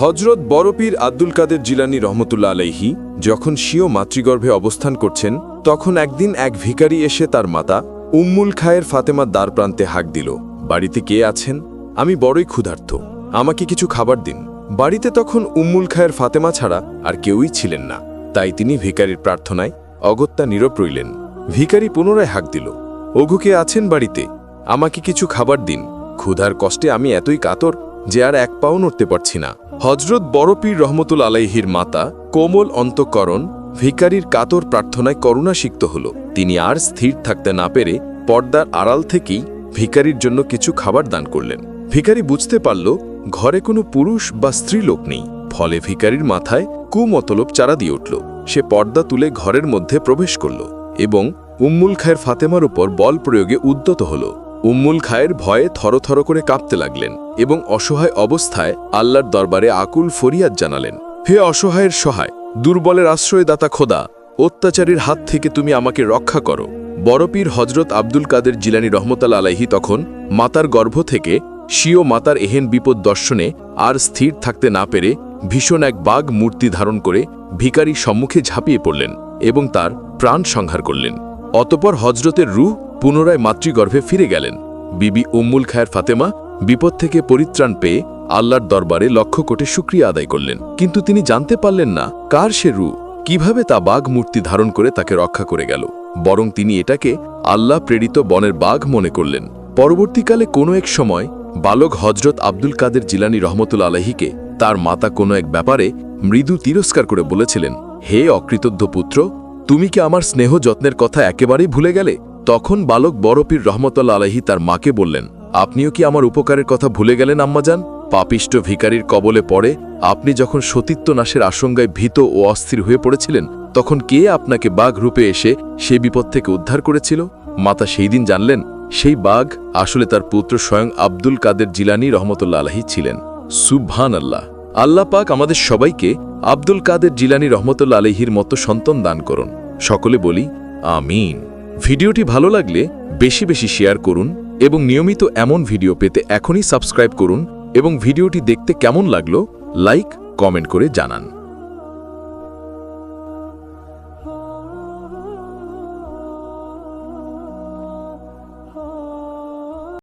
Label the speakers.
Speaker 1: হজরত বড়পীর আব্দুল কাদের জিলানি রহমতুল্লা আলাইহি যখন স্বীয় মাতৃগর্ভে অবস্থান করছেন, তখন একদিন এক ভিখারি এসে তার মাতা উম্মুল খায়ের ফাতেমার দ্বার প্রান্তে হাঁক দিল, বাড়িতে কে আছেন? আমি বড়ই ক্ষুধার্ত। আমাকে কিছু খাবার দিন। বাড়িতে তখন উম্মুল খায়ের ফাতেমা ছাড়া আর কেউই ছিলেন না। তাই তিনি ভিকারির প্রার্থনায় অগত্যা নীরব রইলেন। ভিখারি পুনরায় হাঁক দিল ওঘুকে আছেন বাড়িতে? আমাকে কিছু খাবার দিন। ক্ষুধার কষ্টে আমি এতই কাতর যে আর এক পাও নড়তে পারছি না। হজরত বড়পীর রহমতুল আলাইহির মাতা কোমল অন্তঃকরণ, ভিকারির কাতর প্রার্থনায় করুণা করুণাসিক্ত হল। তিনি আর স্থির থাকতে না পেরে পর্দার আড়াল থেকেই ভিকারির জন্য কিছু খাবার দান করলেন। ভিখারি বুঝতে পারল, ঘরে কোনো পুরুষ বা স্ত্রী লোক নেই। ফলে ভিখারির মাথায় কুমতলব চারা দিয়ে উঠল। সে পর্দা তুলে ঘরের মধ্যে প্রবেশ করল এবং উম্মুল খায়ের ফাতেমার উপর বল প্রয়োগে উদ্যত হল। উম্মুল খায়ের ভয়ে থরথর করে কাঁপতে লাগলেন এবং অসহায় অবস্থায় আল্লাহর দরবারে আকুল ফরিয়াদ জানালেন, হে অসহায়ের সহায়, দুর্বলের আশ্রয়দাতা খোদা, অত্যাচারীর হাত থেকে তুমি আমাকে রক্ষা করো। বড়পীর হজরত আব্দুল কাদের জিলানি রহমতাল আলাইহি তখন মাতার গর্ভ থেকে স্বীয় মাতার এহেন বিপদ দর্শনে আর স্থির থাকতে না পেরে ভীষণ এক বাঘ মূর্তি ধারণ করে ভিকারির সম্মুখে ঝাঁপিয়ে পড়লেন এবং তার প্রাণ সংহার করলেন। অতপর হজরতের রুহ পুনরায় মাতৃগর্ভে ফিরে গেলেন। বিবি উম্মুল খায়ের ফাতেমা বিপদ থেকে পরিত্রাণ পেয়ে আল্লাহর দরবারে লক্ষ কোটে শুক্রিয়া আদায় করলেন। কিন্তু তিনি জানতে পারলেন না, কার সে রু কীভাবে তা বাঘ মূর্তি ধারণ করে তাকে রক্ষা করে গেল? বরং তিনি এটাকে আল্লাহ প্রেরিত বনের বাঘ মনে করলেন। পরবর্তীকালে কোনো এক সময় বালক হজরত আব্দুল কাদের জিলানি রহমতুল আলহিকে তার মাতা কোনো এক ব্যাপারে মৃদু তিরস্কার করে বলেছিলেন, হে অকৃতজ্ঞ পুত্র, তুমি কি আমার স্নেহ যত্নের কথা একেবারেই ভুলে গেলে? তখন বালক বড়পীর রহমতুল্লা আলহি তার মাকে বললেন, আপনিও কি আমার উপকারের কথা ভুলে গেলেন, আম্মাজান? পাপিষ্ট ভিকারির কবলে পড়ে আপনি যখন সতীত্ব নাশের আশঙ্কায় ভীত ও অস্থির হয়ে পড়েছিলেন, তখন কে আপনাকে বাঘ রূপে এসে সে বিপদ থেকে উদ্ধার করেছিল? মাতা সেই দিন জানলেন, সেই বাঘ আসলে তার পুত্র স্বয়ং আব্দুল কাদের জিলানি রহমতুল্লা আলহি ছিলেন। সুবহান আল্লাহ আল্লাহ পাক আমাদের সবাইকে আব্দুল কাদের জিলানি রহমতুল্লা আলহির মতো সন্তান দান করুন। সকলে বলি, আমিন। ভিডিওটি ভালো লাগলে বেশি বেশি শেয়ার করুন এবং নিয়মিত এমন ভিডিও পেতে এখনই সাবস্ক্রাইব করুন এবং ভিডিওটি দেখতে কেমন লাগল, লাইক, কমেন্ট করে জানান।